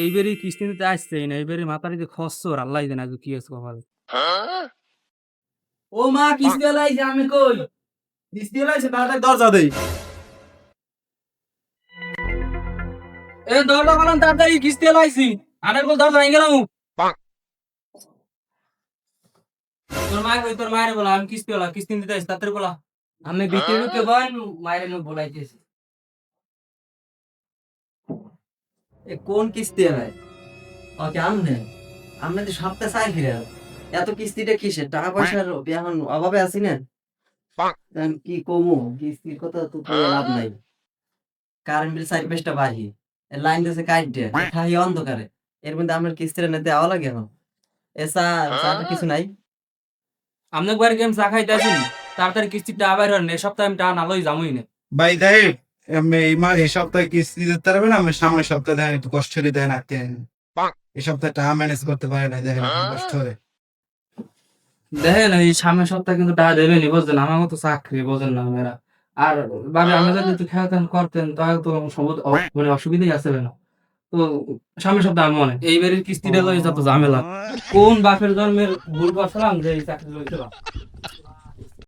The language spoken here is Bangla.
এইবারই নিতে আসছে না, এইবারই মাথার যে খসর, আল্লাহ জানে আজকে কি আছে কপাল। ও মা, কিস্তি লাইছে আমি কই? কিস্তি লাইছে তাড়াতাড়ি দরজা দেই। এ, দরজা কলাম তাড়াতাড়ি, কিস্তি লাইছি আনার কোল দরজা ভেঙে গেলাম তোর কই তোর মায়ের বলা, আমি কিস্তি বলা কিস্তি দিতে আসছি, তাড়াতাড়ি বলা। আমি ভিতরে ঢুকে বল, মায়ের মুখ বলাইতেছি। এ কোন কিস্তি ভাই ওকে, আমনে আমনে তো সপ্তাহে চাই ফিরে এত কিস্তিটা কিসের? টাকা পয়সার এখন অভাবে আছি না? কি কমু? কিস্তির কথা তো লাভ নাই। কারেন্ট বিল চার পাঁচটা বাহি লাইন দিয়েছে কাইটে খাই অন্ধকারে। এর মধ্যে আমার কিস্তিটা নিতে আওয়া লাগে এখন। এ চা চাটা কিছু নাই। আপনি একবার গেম চা খাইতে আসুন। তাড়াতাড়ি কিস্তিটা আবার হন এ সপ্তাহে আমি টাকা নালই যামই না। ভাই আমি এই মাস এই সপ্তাহে কিস্তি দিতে পারবে না? আমি সামনের সপ্তাহে দেখেন একটু কষ্ট করে দেন আটকে এই সপ্তাহে টাকা ম্যানেজ করতে পারে না দেখেন কষ্ট করে দেখেন এই সামনের সপ্তাহে কিন্তু টাকা দেবেনি বুঝলেন? আমার মতো চাকরি বোঝেন না মেয়েরা? আর বাবে আমরা যদি একটু খেয়াল করতেন তাহলে তো সম্ভবত মানে অসুবিধাই আছে না তো সামনের সপ্তাহে আমি মনে এইবারের কিস্তিটা লই যত ঝামেলা। কোন বাপের জন্মের ভুল করছিলাম যে এই চাকরি লইছিলাম?